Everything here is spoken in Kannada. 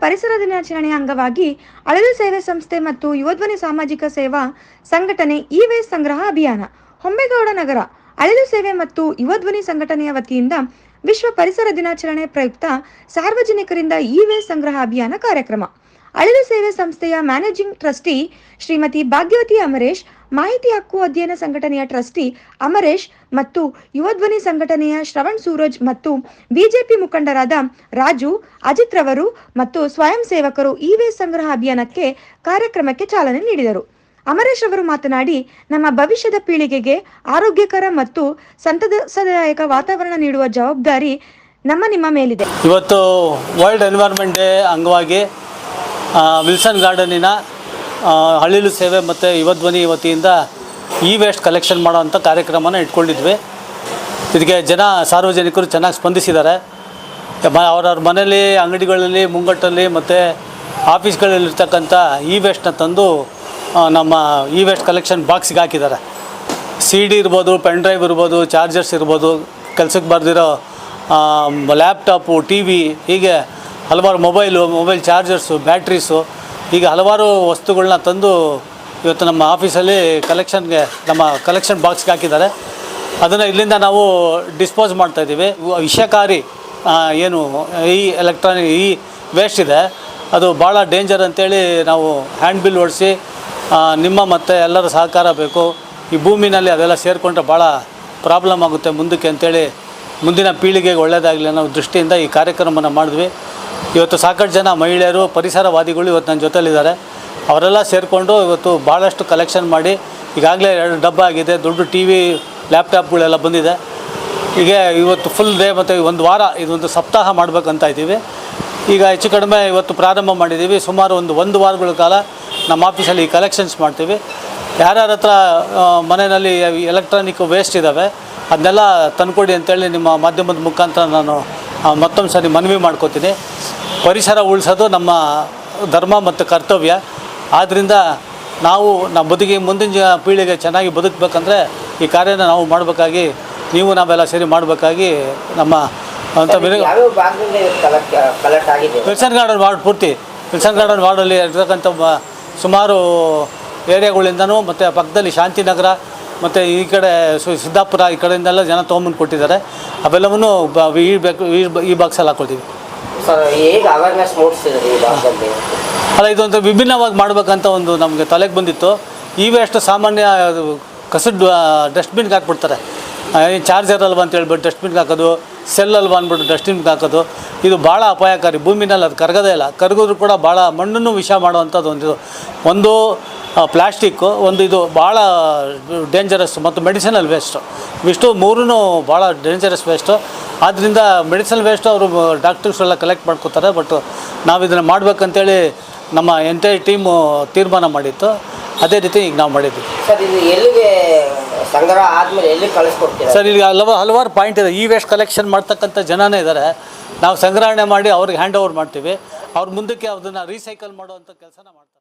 ಪರಿಸರ ದಿನಾಚರಣೆಯ ಅಂಗವಾಗಿ ಅಳಲು ಸೇವೆ ಸಂಸ್ಥೆ ಮತ್ತು ಯುವಧ್ವನಿ ಸಾಮಾಜಿಕ ಸೇವಾ ಸಂಘಟನೆ ಇ ವೇಸ್ಟ್ ಸಂಗ್ರಹ ಅಭಿಯಾನ. ಹೊಂಬೇಗೌಡ ನಗರ ಅಳಲು ಸೇವೆ ಮತ್ತು ಯುವಧ್ವನಿ ಸಂಘಟನೆಯ ವತಿಯಿಂದ ವಿಶ್ವ ಪರಿಸರ ದಿನಾಚರಣೆ ಪ್ರಯುಕ್ತ ಸಾರ್ವಜನಿಕರಿಂದ ಇ ವೇಸ್ಟ್ ಸಂಗ್ರಹ ಅಭಿಯಾನ ಕಾರ್ಯಕ್ರಮ. ಅಳಿಲು ಸೇವೆ ಸಂಸ್ಥೆಯ ಮ್ಯಾನೇಜಿಂಗ್ ಟ್ರಸ್ಟಿ ಶ್ರೀಮತಿ ಭಾಗ್ಯವತಿ ಅಮರೇಶ್, ಮಾಹಿತಿ ಹಕ್ಕು ಅಧ್ಯಯನ ಸಂಘಟನೆಯ ಟ್ರಸ್ಟಿ ಅಮರೇಶ್ ಮತ್ತು ಯುವಧ್ವನಿ ಸಂಘಟನೆಯ ಶ್ರವಣ್ ಸೂರಜ್ ಮತ್ತು ಬಿಜೆಪಿ ಮುಖಂಡರಾದ ರಾಜು, ಅಜಿತ್ ರವರು ಮತ್ತು ಸ್ವಯಂ ಸೇವಕರು ಇ ವೇಸ್ಟ್ ಸಂಗ್ರಹ ಅಭಿಯಾನಕ್ಕೆ ಕಾರ್ಯಕ್ರಮಕ್ಕೆ ಚಾಲನೆ ನೀಡಿದರು. ಅಮರೇಶ್ ಅವರು ಮಾತನಾಡಿ, ನಮ್ಮ ಭವಿಷ್ಯದ ಪೀಳಿಗೆಗೆ ಆರೋಗ್ಯಕರ ಮತ್ತು ಸಂತಸದಾಯಕ ವಾತಾವರಣ ನೀಡುವ ಜವಾಬ್ದಾರಿ ನಮ್ಮ ನಿಮ್ಮ ಮೇಲಿದೆ. ಇವತ್ತು ವರ್ಲ್ಡ್ ಎನ್ವೈರ್ಮೆಂಟ್ ಡೇ ಅಂಗವಾಗಿ ವಿಲ್ಸನ್ ಗಾರ್ಡನಿನ ಹಳ್ಳಿಲು ಸೇವೆ ಮತ್ತು ಯುವಧ್ವನಿ ವತಿಯಿಂದ ಇ ವೇಸ್ಟ್ ಕಲೆಕ್ಷನ್ ಮಾಡೋವಂಥ ಕಾರ್ಯಕ್ರಮನ ಇಟ್ಕೊಂಡಿದ್ವಿ. ಇದಕ್ಕೆ ಜನ, ಸಾರ್ವಜನಿಕರು ಚೆನ್ನಾಗಿ ಸ್ಪಂದಿಸಿದ್ದಾರೆ. ಅವರವ್ರ ಮನೇಲಿ, ಅಂಗಡಿಗಳಲ್ಲಿ, ಮುಂಗಟ್ಟಲ್ಲಿ ಮತ್ತು ಆಫೀಸ್ಗಳಲ್ಲಿರ್ತಕ್ಕಂಥ ಇ ವೇಸ್ಟ್ನ ತಂದು ನಮ್ಮ ಇ ವೇಸ್ಟ್ ಕಲೆಕ್ಷನ್ ಬಾಕ್ಸ್ಗೆ ಹಾಕಿದ್ದಾರೆ. ಸಿ ಡಿ ಇರ್ಬೋದು ಪೆನ್ ಡ್ರೈವ್ ಇರ್ಬೋದು ಚಾರ್ಜರ್ಸ್ ಇರ್ಬೋದು, ಕೆಲಸಕ್ಕೆ ಬರೆದಿರೋ ಲ್ಯಾಪ್ಟಾಪು ಟಿ ವಿ ಹೀಗೆ ಹಲವಾರು ಮೊಬೈಲು, ಮೊಬೈಲ್ ಚಾರ್ಜರ್ಸು, ಬ್ಯಾಟ್ರೀಸು ಈಗ ಹಲವಾರು ವಸ್ತುಗಳನ್ನ ತಂದು ಇವತ್ತು ನಮ್ಮ ಆಫೀಸಲ್ಲಿ ಕಲೆಕ್ಷನ್ಗೆ, ನಮ್ಮ ಕಲೆಕ್ಷನ್ ಬಾಕ್ಸ್ಗೆ ಹಾಕಿದ್ದಾರೆ. ಅದನ್ನು ಇಲ್ಲಿಂದ ನಾವು ಡಿಸ್ಪೋಸ್ ಮಾಡ್ತಾಯಿದ್ದೀವಿ ವಿಷಕಾರಿ ಏನು, ಈ ಎಲೆಕ್ಟ್ರಾನಿಕ್, ಈ ವೇಸ್ಟ್ ಇದೆ. ಅದು ಭಾಳ ಡೇಂಜರ್ ಅಂತೇಳಿ ನಾವು ಹ್ಯಾಂಡ್ ಬಿಲ್ ಓಡಿಸಿ ನಿಮ್ಮ ಮತ್ತು ಎಲ್ಲರ ಸಹಕಾರ ಬೇಕು. ಈ ಭೂಮಿನಲ್ಲಿ ಅದೆಲ್ಲ ಸೇರಿಕೊಂಡ್ರೆ ಭಾಳ ಪ್ರಾಬ್ಲಮ್ ಆಗುತ್ತೆ ಮುಂದಕ್ಕೆ ಅಂತೇಳಿ ಮುಂದಿನ ಪೀಳಿಗೆಗೆ ಒಳ್ಳೆಯದಾಗಲಿ ಅನ್ನೋ ದೃಷ್ಟಿಯಿಂದ ಈ ಕಾರ್ಯಕ್ರಮನ ಮಾಡಿದ್ವಿ. ಇವತ್ತು ಸಾಕಷ್ಟು ಜನ ಮಹಿಳೆಯರು, ಪರಿಸರವಾದಿಗಳು ಇವತ್ತು ನನ್ನ ಜೊತೆಲಿದ್ದಾರೆ ಅವರೆಲ್ಲ ಸೇರಿಕೊಂಡು ಇವತ್ತು ಭಾಳಷ್ಟು ಕಲೆಕ್ಷನ್ ಮಾಡಿ, ಈಗಾಗಲೇ ಎರಡು ಡಬ್ಬ ಆಗಿದೆ, ದೊಡ್ಡ ಟಿ ವಿ ಲ್ಯಾಪ್ಟಾಪ್ಗಳೆಲ್ಲ ಬಂದಿದೆ. ಹೀಗೆ ಇವತ್ತು ಫುಲ್ ಡೇ ಮತ್ತು ಒಂದು ವಾರ ಇದೊಂದು ಸಪ್ತಾಹ ಮಾಡಬೇಕಂತ ಇದ್ದೀವಿ. ಈಗ ಹೆಚ್ಚು ಕಡಿಮೆ ಇವತ್ತು ಪ್ರಾರಂಭ ಮಾಡಿದ್ದೀವಿ. ಸುಮಾರು ಒಂದು ಒಂದು ವಾರಗಳ ಕಾಲ ನಮ್ಮ ಆಫೀಸಲ್ಲಿ ಈ ಕಲೆಕ್ಷನ್ಸ್ ಮಾಡ್ತೀವಿ. ಯಾರ್ಯಾರ ಹತ್ರ ಮನೆಯಲ್ಲಿ ಎಲೆಕ್ಟ್ರಾನಿಕ್ ವೇಸ್ಟ್ ಇದ್ದಾವೆ ಅದನ್ನೆಲ್ಲ ತಂದುಕೊಡಿ ಅಂತೇಳಿ ನಿಮ್ಮ ಮಾಧ್ಯಮದ ಮುಖಾಂತರ ನಾನು ಮತ್ತೊಂದು ಸರಿ ಮನವಿ ಮಾಡ್ಕೋತೀನಿ. ಪರಿಸರ ಉಳಿಸೋದು ನಮ್ಮ ಧರ್ಮ ಮತ್ತು ಕರ್ತವ್ಯ. ಆದ್ದರಿಂದ ನಾವು ನಮ್ಮ ಬದುಕಿ ಮುಂದಿನ ಪೀಳಿಗೆ ಚೆನ್ನಾಗಿ ಬದುಕಬೇಕಂದ್ರೆ ಈ ಕಾರ್ಯನ ನಾವು ಮಾಡಬೇಕಾಗಿ ನೀವು ನಾವೆಲ್ಲ ಸೇರಿ ಮಾಡಬೇಕಾಗಿ ನಮ್ಮ ಅಂತ ವಿಲ್ಸನ್ ಗಾರ್ಡನ್ ವಾರ್ಡ್ ಪೂರ್ತಿ. ವಿಲ್ಸನ್ ಗಾರ್ಡನ್ ವಾರ್ಡಲ್ಲಿ ಇರ್ತಕ್ಕಂಥ ಸುಮಾರು ಏರಿಯಾಗಳಿಂದನೂ ಮತ್ತು ಪಕ್ಕದಲ್ಲಿ ಶಾಂತಿನಗರ ಮತ್ತು ಈ ಕಡೆ ಸು- ಸಿದ್ದಾಪುರ ಈ ಕಡೆಯಿಂದೆಲ್ಲ ಜನ ತೊಗೊಂಬಂದು ಕೊಟ್ಟಿದ್ದಾರೆ. ಅವೆಲ್ಲವನ್ನು ಈ ಈ ಬಾಕ್ಸಲ್ಲಿ ಹಾಕೊಳ್ತೀವಿ ಅಲ್ಲ, ಇದೊಂದು ವಿಭಿನ್ನವಾಗಿ ಮಾಡ್ಬೇಕಂತ ಒಂದು ನಮಗೆ ತಲೆಗೆ ಬಂದಿತ್ತು. ಈ ಅಷ್ಟು ಸಾಮಾನ್ಯ ಕಸದ ಡಸ್ಟ್ಬಿನ್ಗೆ ಹಾಕ್ಬಿಡ್ತಾರೆ. ಚಾರ್ಜರ್ ಅಲ್ವಾ ಅಂತ ಹೇಳ್ಬಿಟ್ಟು ಡಸ್ಟ್ಬಿನ್ಗೆ ಹಾಕೋದು ಸೆಲ್ ಅಲ್ವಾ ಅಂದ್ಬಿಟ್ಟು ಡಸ್ಟ್ಬಿನ್ಗೆ ಹಾಕೋದು, ಇದು ಭಾಳ ಅಪಾಯಕಾರಿ. ಭೂಮಿನಲ್ಲಿ ಅದು ಕರಗೋದೇ ಇಲ್ಲ. ಕರಗಿದ್ರು ಕೂಡ ಭಾಳ ಮಣ್ಣನ್ನು ವಿಷ ಮಾಡುವಂಥದ್ದು ಒಂದು ಒಂದು ಪ್ಲಾಸ್ಟಿಕ್ಕು ಒಂದು ಇದು ಭಾಳ ಡೇಂಜರಸ್ ಮತ್ತು ಮೆಡಿಸಿನಲ್ ವೇಸ್ಟು ಇವಿಷ್ಟು ಮೂರೂ ಭಾಳ ಡೇಂಜರಸ್ ವೇಸ್ಟು ಆದ್ದರಿಂದ ಮೆಡಿಸಿನಲ್ ವೇಸ್ಟು ಅವರು ಡಾಕ್ಟರ್ಸ್ ಎಲ್ಲ ಕಲೆಕ್ಟ್ ಮಾಡ್ಕೋತಾರೆ. ಬಟ್ ನಾವು ಇದನ್ನು ಮಾಡಬೇಕಂತೇಳಿ ನಮ್ಮ ಎಂಟೈರ್ ಟೀಮು ತೀರ್ಮಾನ ಮಾಡಿತ್ತು. ಅದೇ ರೀತಿ ಈಗ ನಾವು ಮಾಡಿದ್ವಿ. ಸರ್ ಇದು ಎಲ್ಲಿಗೆ ಸಂಗ್ರಹ ಆದಮೇಲೆ ಎಲ್ಲಿ ಕಳಿಸ್ಕೊಡ್ತೀವಿ ಸರ್ ಇಲ್ಲಿ ಹಲವು ಹಲವಾರು ಪಾಯಿಂಟ್ ಇದೆ. ಈ ವೇಸ್ಟ್ ಕಲೆಕ್ಷನ್ ಮಾಡ್ತಕ್ಕಂಥ ಜನನೇ ಇದ್ದಾರೆ ನಾವು ಸಂಗ್ರಹಣೆ ಮಾಡಿ ಅವ್ರಿಗೆ ಹ್ಯಾಂಡ್ ಓವರ್ ಮಾಡ್ತೀವಿ. ಅವ್ರ ಮುಂದಕ್ಕೆ ಅದನ್ನು ರೀಸೈಕಲ್ ಮಾಡುವಂಥ ಕೆಲಸನ ಮಾಡ್ತಾರೆ.